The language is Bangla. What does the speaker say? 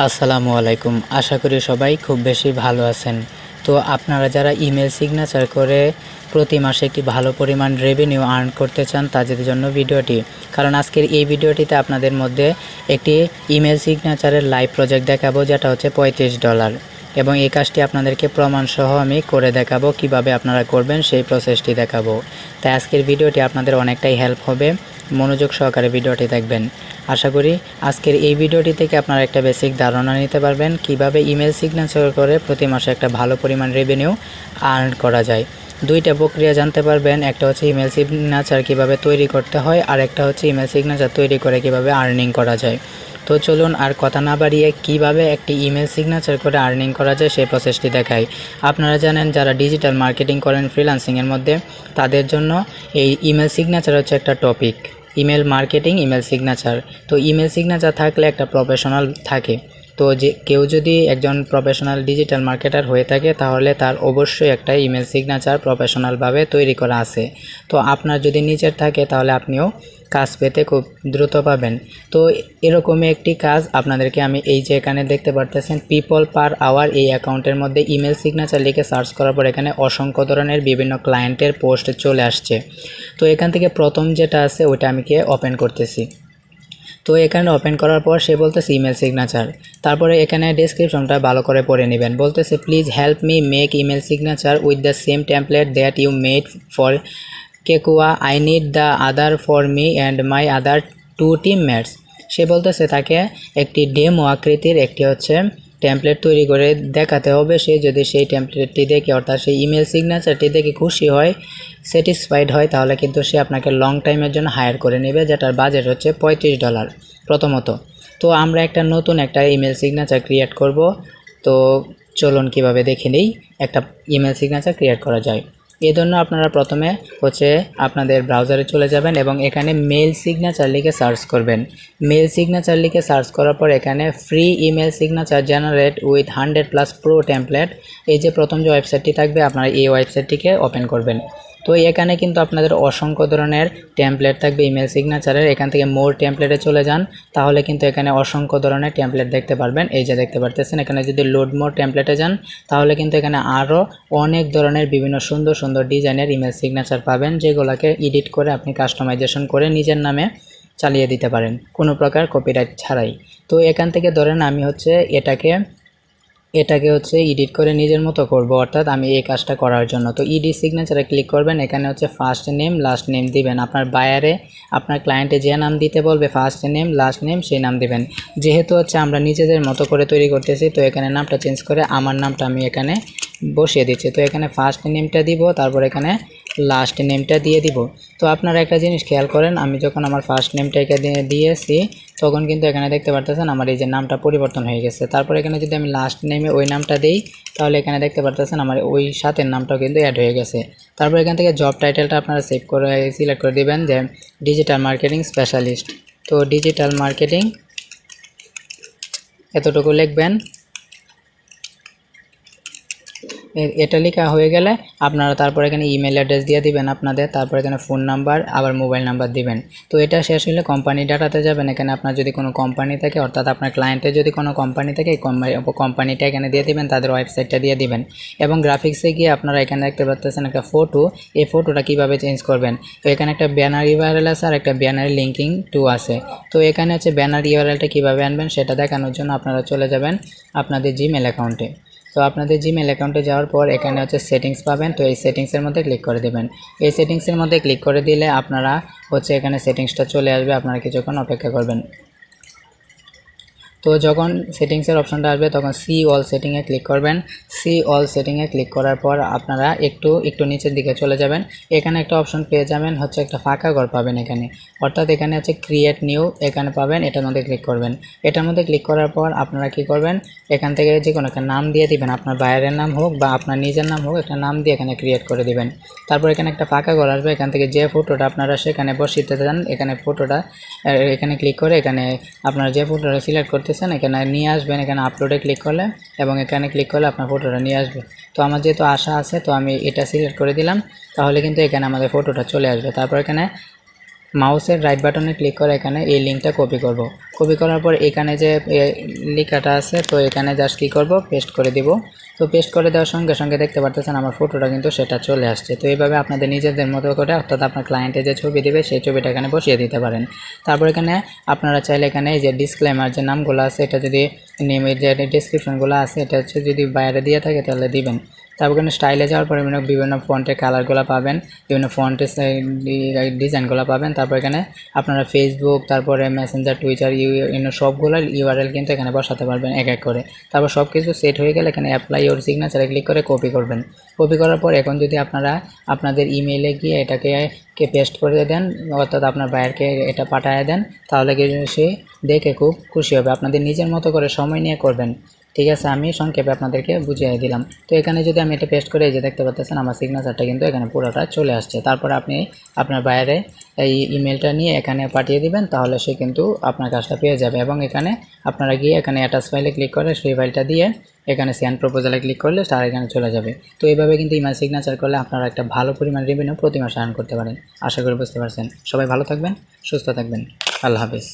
আসসালামু আলাইকুম। আশা করি সবাই খুব বেশি ভালো আছেন। তো আপনারা যারা ইমেল সিগনেচার করে প্রতি মাসে একটি ভালো পরিমাণ রেভিনিউ আর্ন করতে চান তাদের জন্য ভিডিওটি, কারণ আজকের এই ভিডিওটিতে আপনাদের মধ্যে একটি ইমেল সিগনেচারের লাইভ প্রজেক্ট দেখাবো, যেটা হচ্ছে পঁয়ত্রিশ ডলার। এবং এই কাজটি আপনাদেরকে প্রমাণ সহ আমি করে দেখাবো, কীভাবে আপনারা করবেন সেই প্রসেসটি দেখাবো। তাই আজকের ভিডিওটি আপনাদের অনেকটাই হেল্প হবে। মনোযোগ সহকারে ভিডিওটি দেখবেন। আশা করি আজকের এই ভিডিওটি থেকে আপনারা একটা বেসিক ধারণা নিতে পারবেন, কীভাবে ইমেল সিগনেচার করে প্রতি মাসে একটা ভালো পরিমাণ রেভিনিউ আর্ন করা যায়। দুইটা প্রক্রিয়া জানতে পারবেন, একটা হচ্ছে ইমেল সিগনেচার কীভাবে তৈরি করতে হয়, আর একটা হচ্ছে ইমেল সিগনেচার তৈরি করে কীভাবে আর্নিং করা যায়। তো চলুন আর কথা না বাড়িয়ে কীভাবে একটি ইমেল সিগনেচার করে আর্নিং করা যায় সেই প্রসেসটি দেখাই। আপনারা জানেন যারা ডিজিটাল মার্কেটিং করেন ফ্রিলান্সিংয়ের মধ্যে, তাদের জন্য এই ইমেল সিগনেচার হচ্ছে একটা topic email marketing email signature তো ইমেল সিগনেচার থাকলে একটা প্রফেশনাল থাকে। তো যে কেউ যদি একজন প্রফেশনাল ডিজিটাল মার্কেটার হয়ে থাকে, তাহলে তার অবশ্যই একটা ইমেল সিগনেচার প্রফেশনালভাবে তৈরি করা আছে। তো আপনার যদি নিচের থাকে, তাহলে আপনিও কাজ পেতে খুব দ্রুত পাবেন। তো এরকমই একটি কাজ আপনাদেরকে আমি এই যে এখানে দেখতে পারতেছেন পিপল পার আওয়ার এই অ্যাকাউন্টের মধ্যে ইমেল সিগনেচার লিখে সার্চ করার পর এখানে অসংখ্য ধরনের বিভিন্ন ক্লায়েন্টের পোস্ট চলে আসছে। তো এখান থেকে প্রথম যেটা আছে, ওইটা আমি কে ওপেন করতেছি। তো এখানে ওপেন করার পর সে বলতেছে ইমেল সিগনেচার তারপরে এখানে ডিসক্রিপশনটা ভালো করে পড়ে নেবেন। বলতেছে please help me make email signature with the same template that you made for কেকুয়া I need the other for me and my other two team mates সে বলতেছে, তাকে একটি ডেমো আকৃতির, একটি হচ্ছে টেমপ্লেট তৈরি করে দেখাতে হবে, সে যদি সেই টেমপ্লেটটি দেখে অর্থাৎ সেই ইমেল সিগনেচারটি দেখে খুশি হয় স্যাটিসফাইড হয়, তাহলে কিন্তু সে আপনাকে লং টাইমের জন্য হায়ার করে নেবে, যেটার বাজেট হচ্ছে পঁয়ত্রিশ ডলার প্রথমত। তো আমরা একটা নতুন একটা ইমেল সিগনেচার ক্রিয়েট করব। তো চলুন কীভাবে দেখে নিই, একটা ইমেল সিগনেচার ক্রিয়েট করা যায়। জন্য আপনারা প্রথমে হচ্ছে আপনাদের ব্রাউজারে চলে যাবেন এবং এখানে মেল সিগনেচার লিখে সার্চ করবেন। মেল সিগনেচার লিখে সার্চ করার পর এখানে free email signature generate with hundred plus pro template এই যে প্রথম যে ওয়েবসাইটটি থাকবে, আপনারা এই ওয়েবসাইটটিকে ওপেন করবেন। তো এখানে কিন্তু আপনাদের অসংখ্য ধরনের টেমপ্লেট থাকবে ইমেল সিগনেচারের এখান থেকে মোর টেমপ্লেটে চলে যান, তাহলে কিন্তু এখানে অসংখ্য ধরনের টেমপ্লেট দেখতে পারবেন। এই যে দেখতে পারতেছেন, এখানে যদি লোড মোর টেমপ্লেটে যান, তাহলে কিন্তু এখানে আরও অনেক ধরনের বিভিন্ন সুন্দর সুন্দর ডিজাইনের ইমেল সিগনেচার পাবেন, যেগুলোকে এডিট করে আপনি কাস্টমাইজেশন করে নিজের নামে চালিয়ে দিতে পারেন। কোনো প্রকার কপিরাইট ছাড়াই। তো এখান থেকে ধরেন আমি হচ্ছে এটাকে এটাকে হচ্ছে এডিট করে নিজের মতো করব, অর্থাৎ আমি এই কাজটা করার জন্য। তো ইডি সিগনেচারে ক্লিক করবেন, এখানে হচ্ছে ফার্স্ট নেম লাস্ট নেম দিবেন। আপনার বায়ারে আপনার ক্লায়েন্টে যে নাম দিতে বলবে ফার্স্ট নেম লাস্ট নেম সেই নাম দিবেন। যেহেতু হচ্ছে আমরা নিজেদের মতো করে তৈরি করতেছি, তো এখানে নামটা চেঞ্জ করে আমার নামটা আমি এখানে বসিয়ে দিচ্ছি। তো এখানে ফার্স্ট নেমটা দিব, তারপর এখানে লাস্ট নেমটা দিয়ে দিব। তো আপনারা একটা জিনিস খেয়াল করেন, আমি যখন আমার ফার্স্ট নেমটাকে দিয়েছি, তখন কিন্তু এখানে দেখতে পারতেছেন আমার এই যে নামটা পরিবর্তন হয়ে গেছে। তারপর এখানে যদি আমি লাস্ট নেমে ওই নামটা দিই, তাহলে এখানে দেখতে পারতেছেন আমার ওই সাথের নামটাও কিন্তু অ্যাড হয়ে গেছে। তারপর এখান থেকে জব টাইটেলটা আপনারা সেভ করে সিলেক্ট করে দিবেন যে ডিজিটাল মার্কেটিং স্পেশালিস্ট তো ডিজিটাল মার্কেটিং এতটুকু লিখবেন। এটা লেখা হয়ে গেলে আপনারা তারপর এখানে ইমেল অ্যাড্রেস দিয়ে দিবেন আপনাদের, তারপর এখানে ফোন নাম্বার আবার মোবাইল নাম্বার দিবেন। তো এটা শেষ হলে কোম্পানি ডাটাতে যাবেন, এখানে আপনার যদি কোনো কোম্পানি থাকে, অর্থাৎ আপনার ক্লায়েন্টের যদি কোনো কোম্পানি থাকে এই কোম্পানিটা এখানে দিয়ে দিবেন, তাদের ওয়েবসাইটটা দিয়ে দিবেন। এবং গ্রাফিক্সে গিয়ে আপনারা এখানে দেখতে পাচ্ছেন একটা ফটো এই ফটোটা কীভাবে চেঞ্জ করবেন। তো এখানে একটা ব্যানার ইউআরএল আছে আর একটা ব্যানার লিঙ্কিং টু আছে। তো এখানে হচ্ছে ব্যানার ইউআরএলটা কীভাবে আনবেন, সেটা দেখানোর জন্য আপনারা চলে যাবেন আপনাদের জিমেল অ্যাকাউন্টে তো আপনাদের জিমেল অ্যাকাউন্টে যাওয়ার পর এখানে হচ্ছে সেটিংস পাবেন। তো এই সেটিংসের মধ্যে ক্লিক করে দেবেন। এই সেটিংসের মধ্যে ক্লিক করে দিলে আপনারা হচ্ছে এখানে সেটিংসটা চলে আসবে। আপনারা কিছুক্ষণ অপেক্ষা করবেন। তো যখন সেটিংসের অপশনটা আসবে, তখন সি অল সেটিংয়ে ক্লিক করবেন। সি অল সেটিংয়ে ক্লিক করার পর আপনারা একটু একটু নিচের দিকে চলে যাবেন। এখানে একটা অপশন পেয়ে যাবেন, হচ্ছে একটা ফাঁকা ঘর পাবেন এখানে। অর্থাৎ এখানে হচ্ছে ক্রিয়েট নিউ এখানে পাবেন, এটার মধ্যে ক্লিক করবেন। এটার মধ্যে ক্লিক করার পর আপনারা কি করবেন? এখান থেকে যে কোনো একটা নাম দিয়ে দিবেন। আপনার বাইরের নাম হোক বা আপনার নিজের নাম হোক, একটা নাম দিয়ে এখানে ক্রিয়েট করে দিবেন। তারপর এখানে একটা ফাঁকা ঘর আসবে। এখান থেকে যে ফটোটা আপনারা সেখানে বসিতে চান এখানে ফটোটা এখানে ক্লিক করে এখানে আপনারা যে ফটোটা সিলেক্ট করতেছেন এখানে নিয়ে আসবেন, এখানে আপলোডে ক্লিক করলে এবং এখানে ক্লিক করলে আপনার ফটোটা নিয়ে আসবে। তো আমার যেহেতু আশা আছে, তো আমি এটা সিলেক্ট করে দিলাম, তাহলে কিন্তু এখানে আমাদের ফটোটা চলে আসবে। তারপর এখানে মাউসের রাইট বাটনে ক্লিক করে এখানে এই লিঙ্কটা কপি করব। কপি করার পর এখানে যে লেখাটা আছে, তো এখানে জাস্ট কী করব? পেস্ট করে দিব। তো পেস্ট করে দেওয়ার সঙ্গে সঙ্গে দেখতে পারতেছেন আমার ফটোটা কিন্তু সেটা চলে আসছে। তো এইভাবে আপনাদের নিজেদের মতো করে, অর্থাৎ আপনার ক্লায়েন্টে যে ছবি দেবে, সেই ছবিটা এখানে বসিয়ে দিতে পারেন। তারপর এখানে আপনারা চাইলে এখানে এই যে ডিসক্লেমার যে নামগুলো আছে, এটা যদি নেমের যে ডিসক্রিপশনগুলো আছে, এটা হচ্ছে যদি বাইরে দিয়ে থাকে তাহলে দিবেন। তারপর এখানে স্টাইলে যাওয়ার পরে বিভিন্ন বিভিন্ন ফন্টের কালারগুলো পাবেন, বিভিন্ন ফন্টের ডিজাইনগুলো পাবেন। তারপর এখানে আপনারা ফেসবুক তারপরে Messenger Twitter you you know সবগুলো ইউআরএল কিন্তু এখানে বসাতে পারবেন এক এক করে। তারপর সব কিছু সেট হয়ে গেলে এখানে অ্যাপ্লাই ওর সিগনেচারে ক্লিক করে কপি করবেন। কপি করার পর এখন যদি আপনারা আপনাদের ইমেইলে গিয়ে এটাকে কে পেস্ট করে দেন, অর্থাৎ আপনার বায়ারকে এটা পাঠিয়ে দেন, তাহলে কিন্তু সে দেখে খুব খুশি হবে। আপনাদের নিজের মতো করে সময় নিয়ে করবেন। ঠিক আছে, আমি সংক্ষেপে আপনাদেরকে বুঝিয়ে দিলাম। তো এখানে যদি আমি এটা পেস্ট করে এই যে দেখতে পাচ্ছেন আমার সিগনেচারটা কিন্তু এখানে পুরোটা চলে আসছে। তারপরে আপনি আপনার বাইরে এই ইমেলটা নিয়ে এখানে পাঠিয়ে দিবেন, তাহলে সে কিন্তু আপনার কাজটা পেয়ে যাবে। এবং এখানে আপনারা গিয়ে এখানে অ্যাটাচ ফাইলে ক্লিক করে সেই ফাইলটা দিয়ে এখানে সেন্ড প্রপোজালে ক্লিক করলে তার এখানে চলে যাবে। তো এইভাবে কিন্তু ইমেল সিগনেচার করলে আপনারা একটা ভালো পরিমাণ রেভিনিউ প্রতি মাসে আর্ন করতে পারেন। আশা করি বুঝতে পারছেন। সবাই ভালো থাকবেন, সুস্থ থাকবেন। আল্লাহ হাফিজ।